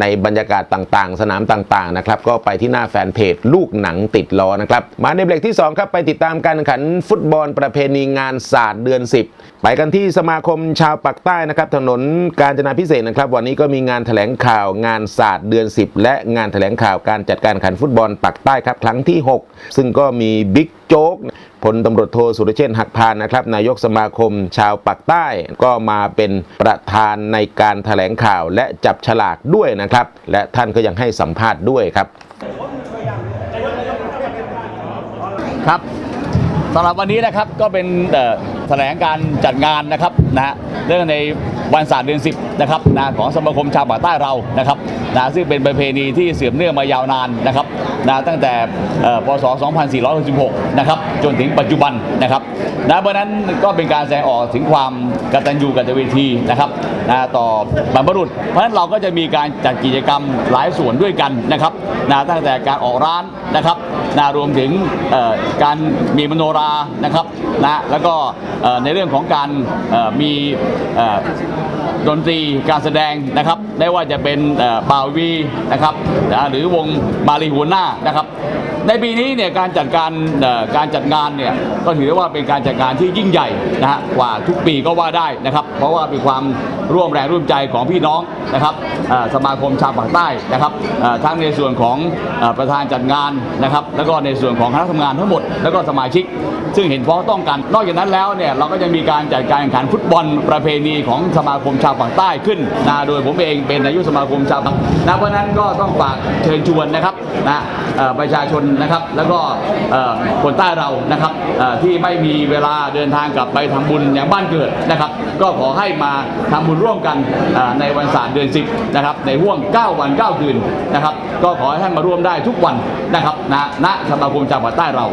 ในบรรยากาศต่างๆ สนามต่างๆนะครับก็ไปที่หน้าแฟนเพจลูกหนังติดล้อนะครับมาในเบรกที่ 2 ครับ ไปติดตามการแข่งขันฟุตบอลประเพณีงานศาสตร์เดือน 10 ไปกันที่สมาคมชาวปากใต้นะครับถนนการจนาพิเศษนะครับ วันนี้ก็มีงานแถลงข่าวงานศาสตร์เดือน 10 และงานแถลงข่าวการจัดการแข่งขันฟุตบอลปากใต้ครับครั้งที่ 6 ซึ่งก็มีบิ๊ก โจ๊กพลตำรวจโทสุรเชษฐ์หักพานนะครับนายกสมาคมชาวปากใต้ก็มาเป็นประธานในการแถลงข่าวและจับฉลากด้วยนะครับ และท่านก็ยังให้สัมภาษณ์ด้วยครับ ครับสำหรับวันนี้นะครับก็เป็นแถลงการจัดงานนะครับ นะฮะเรื่องในวันศาสตร์เดือน10นะครับนะของสมาคมชาวปาใต้เรานะครับนะซึ่งเป็นประเพณีที่เสื่อมเนื่องมายาวนานนะครับนะตั้งแต่พศ 2466 นะครับจนถึงปัจจุบันนะครับนะเพราะนั้นก็เป็นการแสดงออกถึงความกตัญญูกตเวทีนะครับนะต่อบรรพบุรุษ เพราะฉะนั้นเราก็จะมีการจัดกิจกรรมหลายส่วนด้วยกันนะครับนะตั้งแต่การออกร้านนะครับนะรวมถึงการมีมโนรานะครับนะแล้วก็ในเรื่องของการเอ่อมีดนตรีการแสดงนะครับไม่ว่าจะเป็นเป่าวีนะครับหรือวงมาลีหัวหน้านะครับ ในปีนี้เนี่ยการจัดการการจัดงานเนี่ยก็ถือได้ว่าเป็นการจัดงานที่ยิ่งใหญ่นะฮะกว่าทุกปีก็ว่าได้นะครับ เพราะว่าเป็นความร่วมแรงร่วมใจของพี่น้องนะครับสมาคมชาวปากใต้นะครับทั้งในส่วนของอประธานจัดงานนะครับแล้วก็ในส่วนของคณะทำงานทั้งหมด แล้วก็สมาชิก ซึ่งเห็นพ้องต้องกันนอกจากนั้นแล้วเนี่ยเราก็จะมีการจัดการแข่งขันฟุตบอลบอลประเพณีของสมาคมชาวฝั่งใต้ขึ้นนะโดยผมเองเป็นนายกสมาคมชาวปากนะเพราะนั้นก็ต้องฝากเชิญชวนนะครับนะประชาชนนะครับ แล้วก็คนใต้เรานะครับที่ไม่มีเวลาเดินทางกลับไปทำบุญอย่างบ้านเกิดนะครับ ก็ขอให้มาทำบุญร่วมกันในวันศาสตร์เดือน 10นะครับในห่วง 9 วัน 9 คืนนะครับ ก็ขอให้ท่านมาร่วมได้ทุกวันนะครับณณสมาคมชาวปากใต้เรา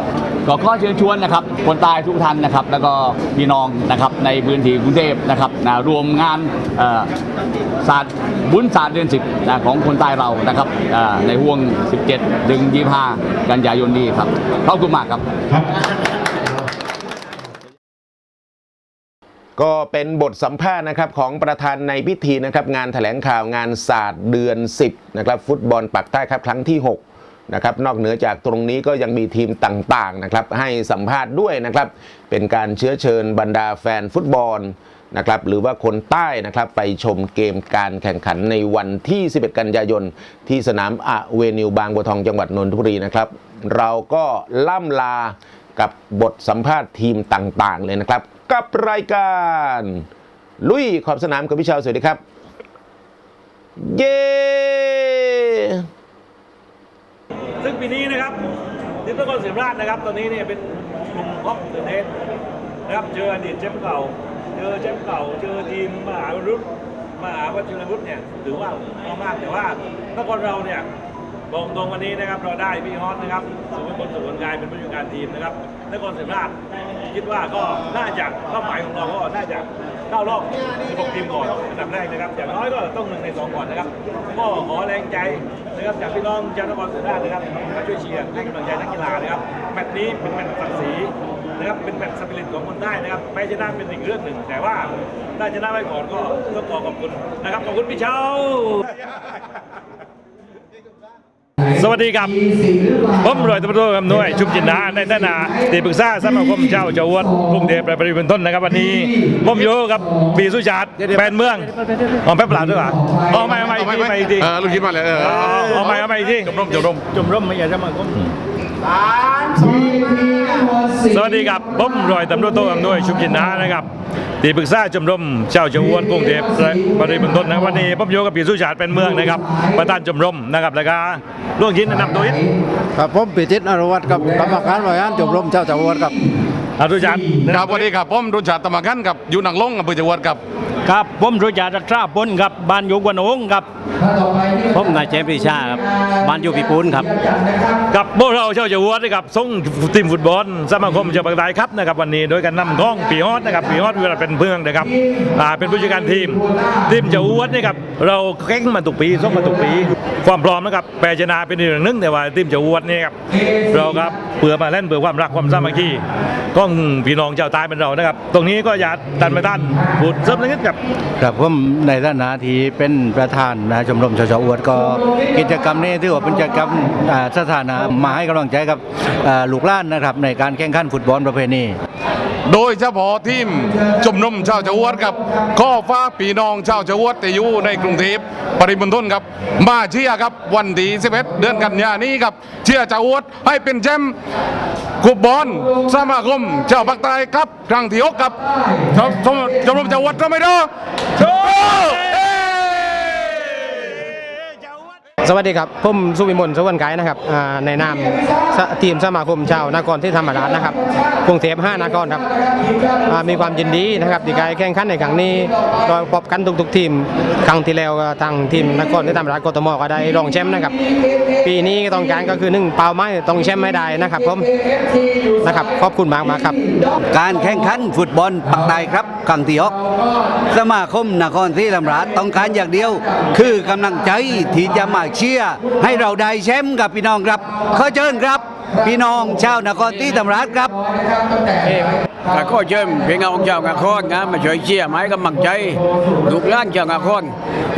ก็ข้อเชิญชวนนะครับ คนใตายทุกท่านนะครับ แล้วก็พี่น้องนะครับในพื้นที่กรุงเทพนะครับนะรวมงานศาสตร์บุญศาสตร์เดือนสิบนะของคนใต้เรานะครับในห่วง 17ถึง25กันยายนนี้ครับขอบคุณมากครับ ก็เป็นบทสัมภาษณ์นะครับของประธานในพิธีนะครับงานแถลงข่าวงานศาสตร์เดือน 10นะครับฟุตบอลปักใต้ครับครั้งที่ 6นะครับนอกเหนือจากตรงนี้ก็ยังมีทีมต่างๆนะครับให้สัมภาษณ์ด้วยนะครับเป็นการเชื้อเชิญบรรดาแฟนฟุตบอล นะครับหรือว่าคนใต้นะครับไปชมเกมการแข่งขันในวันที่ 11 กันยายน ที่สนามอะเวนิวบางบัวทองจังหวัดนนทบุรีนะครับ เราก็ล่ำลากับบทสัมภาษณ์ทีมต่างๆ เลยนะครับ กับรายการ ลุยขอบสนามกับพี่ชาวสวัสดีครับ เย้ซึ่งปีนี้นะครับทีมนครศรีธรรมราชนะครับ ตอนนี้เนี่ยเป็นกลุ่มฮอปเดอะเนสนะครับเจออดีตแชมป์เก่า เจอแชมป์เก่า เจอทีมมหาวิรุธมหาวชิรวุฒิเนี่ยถือว่าเอามากแต่ว่านครเราเนี่ยบอกตรงวันนี้นะครับเราได้พี่ฮอตนะครับสุวิมลสุวรรณกายเป็นผู้จัดการทีมนะครับนครศรีธรรมราชคิดว่าก็น่าจะเป้าหมายของเราก็น่าจะเข้ารอบ16ทีมก่อนอันดับแรกนะครับ อย่างน้อยก็ต้องหนึ่งในสองก่อนนะครับก็ขอแรงใจนะครับจากพี่น้องชาวนครศรีธรรมราชนะครับมาช่วยเชียร์ให้กำลังใจนักกีฬานะครับแมตช์นี้เป็นแมตช์ศักดิ์ศรี นะครับเป็นแมตช์สปิริตของคนใต้นะครับแพ้ชนะเป็นอีกเรื่องหนึ่ง แต่ว่าถ้าชนะไว้ก่อนก็ต้องขอขอบคุณนะครับขอบคุณพี่เช้า สวัสดีครับ ผมรอยตำรวจคำนวย ชุมจินดาในฐานะที่ปรึกษาสมาคมเจ้าเจ้าอวดกรุงเทพและปริมณฑลนะครับวันนี้ ผมอยู่กับปีสุชาติแปนเมืองอ๋อแป๊บหลานด้วยเหรออ๋อไม่ไม่ไม่ไม่ดีเออลูกคิดมาเลยเอออ๋อเอาไม่เอาไม่ที่จมรมจมรมจมร่มไม่อยากจะมาก้ม สวัสดีครับผมรอยตำรวจโทคำนวยชุมจินดานะครับที่ปรึกษาชมรมเจ้าเจ้าอวดกรุงเทพและปริมณฑลนะวันนี้ผมอยู่กับปีสุชาติเป็นเมืองนะครับประธานชมรมนะครับแล้วก็ล่วงชิ้นแนะนำตัวอีกครับผมปิติตอนุวัฒน์กับกรรมการบริหารชมรมเจ้าจักรวรครับ อาตุจันครับสวัสดีครับผมรุ่นชาติตะมากันกับอยู่หนังลงอำเภอจังหวัดครับครับผมรุจารัตราพลครับบ้านอยู่กวนงครับผมนายเจมส์ปรีชาครับบ้านอยู่ปีปูนครับกับพวกเราเจ้าจะวัวนะครับส่งทีมฟุตบอลสมาคมเจ้าบางรายครับนะครับวันนี้โดยการนำกล้องปีฮอตนะครับปีฮอตเวลาเป็นเพื่องนะครับอ่าเป็นผู้จัดการทีมทีมเจ้าวัวนะครับเราแข่งมาตุกปีส่งมาตุกปี ความพร้อมนะครับแพ้ชนะเป็นเรื่งหนึ่งแต่ว่าทีมจ้าอวดนี่ครับเราครับเพื่อมาเล่นเพื่อความรักความสามัคคีก็พี่น้องชาวใต้เป็นเรานะครับ ตรงนี้ก็อย่าดันไปด้านพูดเสริมนิดครับครับผมในฐานะที่เป็นประธานนะชมรมชาวชาวอวดก็กิจกรรมนี้ถือว่าเป็นกิจกรรมสถานะมาให้กำลังใจกับลูกล้านนะครับในการแข่งขันฟุตบอลประเพณี โดยเฉพาะทีมจุมรมชาวจาวดครับข้อฟ้าปีน้องชาวจาวดที่อยู่ในกรุงเทพปริมณฑลครับ มาเชียร์ครับวันที่11เดือนกันยานี้ครับ เชียร์จาวดให้เป็นแชมป์กุบบอลสมาคมชาวภาคใต้ครับ ครั้งที่หกครับชมชมชมรมจาวดก็ไม่ได้โชว์เอ้ย สวัสดีครับผมสุวิมลสวรรณไกนะครับในนามทีมสมาคมชาวนครที่ธรรมราชนะครับกรุงเทพ5นครครับมีความยินดีนะครับที่การแข่งขันในครั้งนี้ก็พบกันทุกๆทีมครั้งที่แล้วทางทีมนครที่ธรรมราชกทมก็ได้รองแชมป์นะครับ ปีนี้ต้องการก็คือหนึ่งเป้าหมายต้องแชมป์ไม่ได้นะครับผมนะครับขอบคุณมากมากครับ การแข่งขันฟุตบอลปักใต้ครับครั้งที่หกสมาคมนครศรีธรรมราชต้องการอย่างเดียว คือกำลังใจที่จะมาเชียร์ให้เราได้แชมป์กับพี่น้องครับขอเชิญครับ พี่น้องชาวนครศรีธรรมราชครับก็ขอเชิญพี่น้องชาวนครนะมาช่วยเชียร์มาให้กำลังใจลูกหลานชาวนคร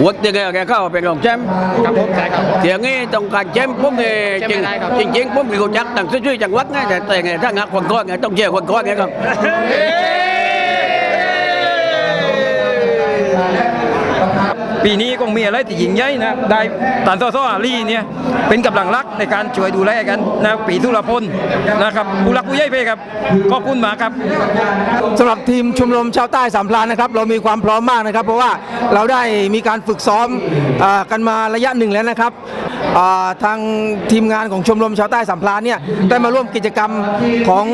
วัดยังไงแกเข้าเป็นรองแชมป์ครับผมใช่ครับเสียงนี้ต้องการแชมป์ผมเนี่ยแชมป์จริงไม่ได้ครับจริงจริงๆผมคือคนจักต่างชื่อจังหวัดไงแต่แต่ไงถ้างักคนก้อนไงต้องเชียร์คนก้อนไงครับ ปีนี้คงมีอะไรที่ยิ่งใหญ่นะได้ตานซอซออาลีเนี่ยเป็นกำลังรักในการช่วยดูแลกันนะปีทุรพลนะครับผู้รักผู้ใหญ่เพครับขอบคุณมากครับสำหรับทีมชมรมชาวใต้สามพลานนะครับเรามีความพร้อมมากนะครับ เพราะว่าเราได้มีการฝึกซ้อมอกันมาระยะหนึ่งแล้วนะครับทางทีมงานของชมรมชาวใต้สามพลานเนี่ยได้มาร่วมกิจกรรมของ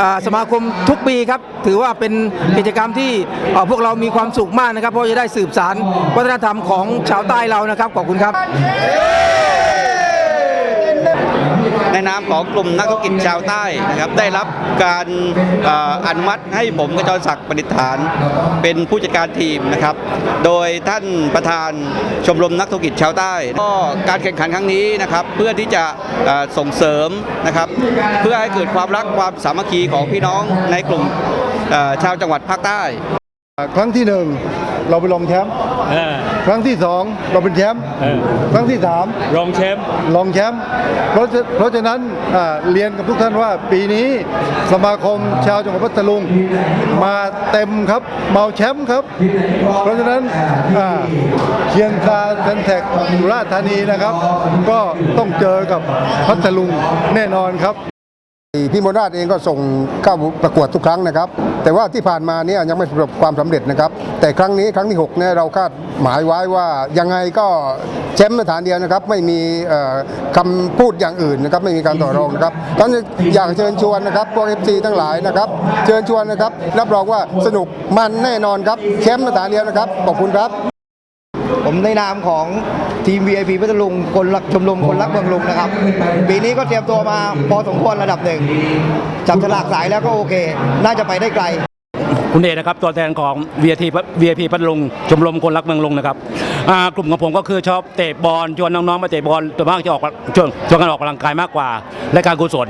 อสมาคมทุกปีครับ ถือว่าเป็นกิจกรรมที่พวกเรามีความสุขมากนะครับ เพราะจะได้สืบสารวัฒนธรรมของชาวใต้เรานะครับ ขอบคุณครับ ในนามของกลุ่มนักธุรกิจชาวใต้นะครับ ได้รับการเอ่ออนุมัติให้ผมกระจรศักดิ์ประดิษฐาน เป็นผู้จัดการทีมนะครับ โดยท่านประธานชมรมนักธุรกิจชาวใต้ก็การแข่งขันครั้งนี้นะครับ เพื่อที่จะเอ่อส่งเสริมนะครับ เพื่อให้เกิดความรักความสามัคคีของพี่น้องในกลุ่มเอ่อชาวจังหวัดภาคใต้ ครั้งที่หนึ่งเราไปลงแชมป์ ครั้งที่สองเราเป็นแชมป์ครั้งที่สามรองแชมป์รองแชมป์เพราะฉะเพราะฉะนั้นอ่าเรียนกับทุกท่านว่าปีนี้สมาคมชาวจังหวัดพัทลุงมาเต็มครับเมาแชมป์ครับ เพราะฉะนั้นอ่าเคียงคาเซนแทกสุราษฎร์ธานีนะครับ ก็ต้องเจอกับพัทลุงแน่นอนครับ พี่มนาดเองก็ส่งเข้าประกวดทุกครั้งนะครับ แต่ว่าที่ผ่านมาเนี่ยยังไม่ประสบความสำเร็จนะครับ แต่ครั้งนี้ครั้งที่6เนี่ยเราคาดหมายไว้ว่ายังไงก็แชมป์สถานเดียวนะครับ ไม่มีเอ่อคำพูดอย่างอื่นนะครับ ไม่มีการต่อรองนะครับตอนนี้อยากเชิญชวนนะครับพวกเอฟซีทั้งหลายนะครับ เชิญชวนนะครับรับรองว่าสนุกมันแน่นอนครับแชมป์สถานเดียวนะครับขอบคุณครับ ผมในนามของทีม VIP พัทลุงคนรักชมรมคนรักเมืองลุงนะครับ ปีนี้ก็เตรียมตัวมาพอสมควรระดับหนึ่งจับฉลากสายแล้วก็โอเค น่าจะไปได้ไกล คุณเดชนะครับตัวแทนของ VIP VIP พัทลุงชมรมคนรักเมืองลุงนะครับอ่ากลุ่มของผมก็คือชอบเตะบอลชวนน้องๆมาเตะบอลตัวมากจะออกชวนชวนกันออกกำลังกายมากกว่า และการกุศล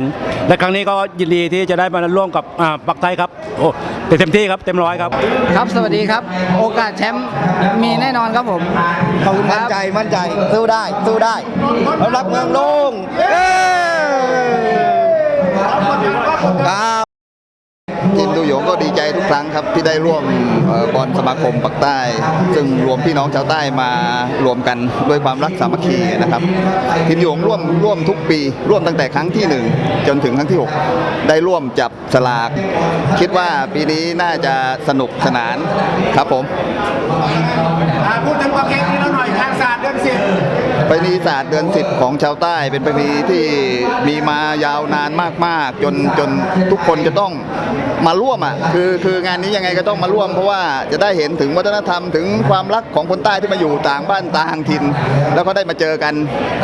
และครั้งนี้ก็ยินดีที่จะได้มาร่วมกับอ่าปักไทยครับโอ้ เต็มที่ครับเต็มร้อยครับ ครับ สวัสดีครับ โอกาสแชมป์มีแน่นอนครับผม ขอบคุณคมั่นรับ ใจมั่นใจสู้ได้สู้ได้เรารักเมืองลุงเอ้ครับ ทีมดูหยงก็ดีใจทุกครั้งครับที่ได้ร่วมบอลสมาคมปักใต้ ซึ่งรวมพี่น้องชาวใต้มารวมกันด้วยความรักสามัคคีนะครับทีมหยงร่วมร่วมทุกปี ร่วมตั้งแต่ครั้งที่หนึ่งจนถึงครั้งที่ 6 ได้ร่วมจับสลาก คิดว่าปีนี้น่าจะสนุกสนานครับผม พูดถึงประเพณีเราหน่อยการศาสตร์เดือนสิบประเพณีศาสตร์เดือนสิบของชาวใต้ เป็นประเพณีที่มีมายาวนานมากๆ จนจนทุกคนจะต้องมาร่วมอะคือคืองานนี้ยังไงก็ต้องมาร่วม เพราะว่าจะได้เห็นถึงวัฒนธรรมถึงความรักของคนใต้ที่มาอยู่ต่างบ้านต่างถิ่น แล้วก็ได้มาเจอกัน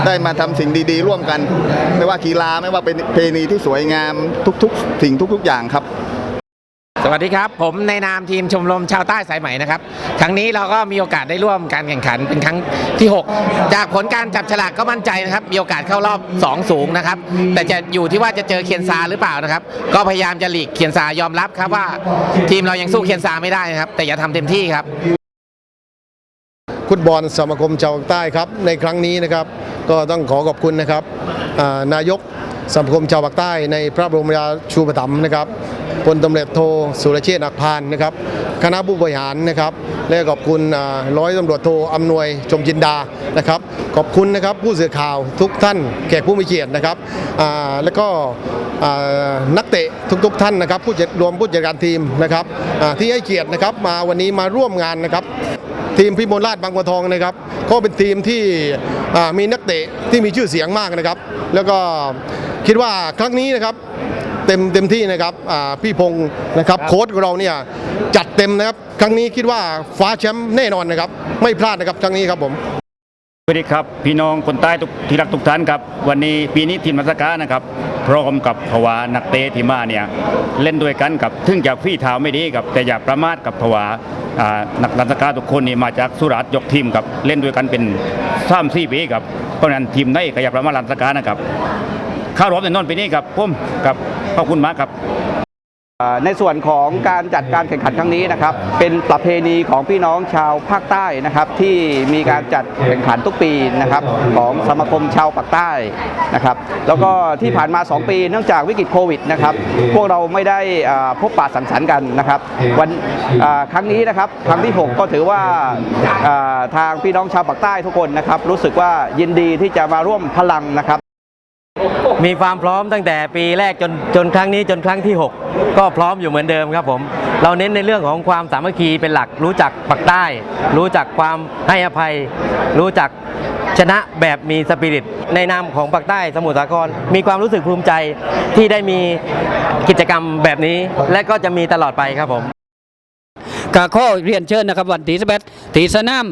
ได้มาทำสิ่งดีๆ ร่วมกัน ไม่ว่ากีฬาไม่ว่าเป็นประเพณีที่สวยงามทุกๆ สิ่งทุก ๆอย่างครับ สวัสดีครับ ผมในนามทีมชมรมชาวใต้สายไหมนะครับ ครั้งนี้เราก็มีโอกาสได้ร่วมการแข่งขันเป็นครั้งที่ 6 จากผลการจับฉลากก็มั่นใจนะครับ มีโอกาสเข้ารอบ 2 สูงนะครับ แต่จะอยู่ที่ว่าจะเจอเคียนซาหรือเปล่านะครับ ก็พยายามจะหลีกเคียนซายอมรับครับว่า ทีมเรายังสู้เคียนซาไม่ได้นะครับ แต่อย่าทำเต็มที่ครับ ฟุตบอลสมาคมชาวใต้ครับ ในครั้งนี้นะครับ ก็ต้องขอขอบคุณนะครับนายกสมาคมชาวภาคใต้ในพระบรมราชูปถัมภ์นะครับพลตำรวจโทสุรเชษฐ์อักพานนะครับ คณะผู้บริหารนะครับ และขอบคุณร้อยตำรวจโทอำนวยชมจินดานะครับ ขอบคุณนะครับผู้สื่อข่าวทุกท่านแขกผู้มีเกียรตินะครับแล้วก็นักเตะทุกๆท่านนะครับ ผู้จัดรวมผู้จัดการทีมนะครับที่ให้เกียรตินะครับมาวันนี้มาร่วมงานนะครับ ทีมพิมลราชบางบัวทองนะครับ ก็เป็นทีมที่มีนักเตะที่มีชื่อเสียงมากนะครับ แล้วก็คิดว่าครั้งนี้นะครับเต็มเต็มที่นะครับพี่พงศ์นะครับโค้ชของเราเนี่ยจัดเต็มนะครับ ครั้งนี้คิดว่าฟ้าแชมป์แน่นอนนะครับ ไม่พลาดนะครับครั้งนี้ครับผมสวัสดีครับพี่น้องคนใต้ทุกที่รักทุกท่านครับ วันนี้ปีนี้ทีมมัสกานะครับ พร้อมกับภาวะนักเตะที่มาเนี่ยเล่นด้วยกันกับถึงจากฟี่เท้าไม่ดีครับแต่อย่าประมาทกับภาวะอ่า นักรันสกาทุกคนนี่มาจากสุราษฎร์ยกทีมครับเล่นด้วยกันเป็นสามสี่ปีครับเพราะนั้นทีมได้ก็อย่าประมาณรันสกานะครับข้ารบในนนท์ปีนี้ครับผมครับขอบคุณมากครับ ในส่วนของการจัดการแข่งขันครั้งนี้นะครับเป็นประเพณีของพี่น้องชาวภาคใต้นะครับที่มีการจัดแข่งขันทุกปีนะครับของสมาคมชาวภาคใต้นะครับแล้วก็ที่ผ่านมา 2 ปี เนื่องจากวิกฤตโควิดนะครับพวกเราไม่ได้พบปะสังสรรค์กันนะครับวันครั้งนี้นะครับครั้งที่ 6 ก็ถือว่าอ่าทางพี่น้องชาวภาคใต้ทุกคนนะครับรู้สึกว่ายินดีที่จะมาร่วมพลังนะครับมีความพร้อมตั้งแต่ปีแรกจนจนครั้งนี้จนครั้งที่ 6 ก็พร้อมอยู่เหมือนเดิมครับผม เราเน้นในเรื่องของความสามัคคีเป็นหลักรู้จักปักใต้ รู้จักความให้อภัย รู้จักชนะแบบมีสปิริต ในนามของปักใต้สมุทรสาคร มีความรู้สึกภูมิใจที่ได้มีกิจกรรมแบบนี้ และก็จะมีตลอดไปครับผมกาข้อเรียนเชิญนะครับวันที่สิบเอ็ดที่สนาม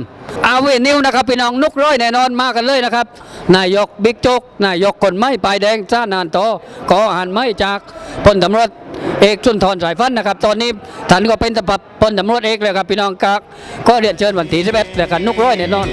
อาเวนิวนะครับพี่น้องนุกร้อยแน่นอนมากันเลยนะครับ นายกบิ๊กโจ๊กนายกคนไม่ปลายแดงจ้านานโตขออหารไม่จากพลตำรวจ เอกสุนทรสายฟันนะครับ ตอนนี้ท่านก็เป็นตำรวจพลตำรวจเอกเลยครับพี่น้องกักก็เรียนเชิญวันที่สิบเอ็ดแล้วกันนุกร้อยแน่นอน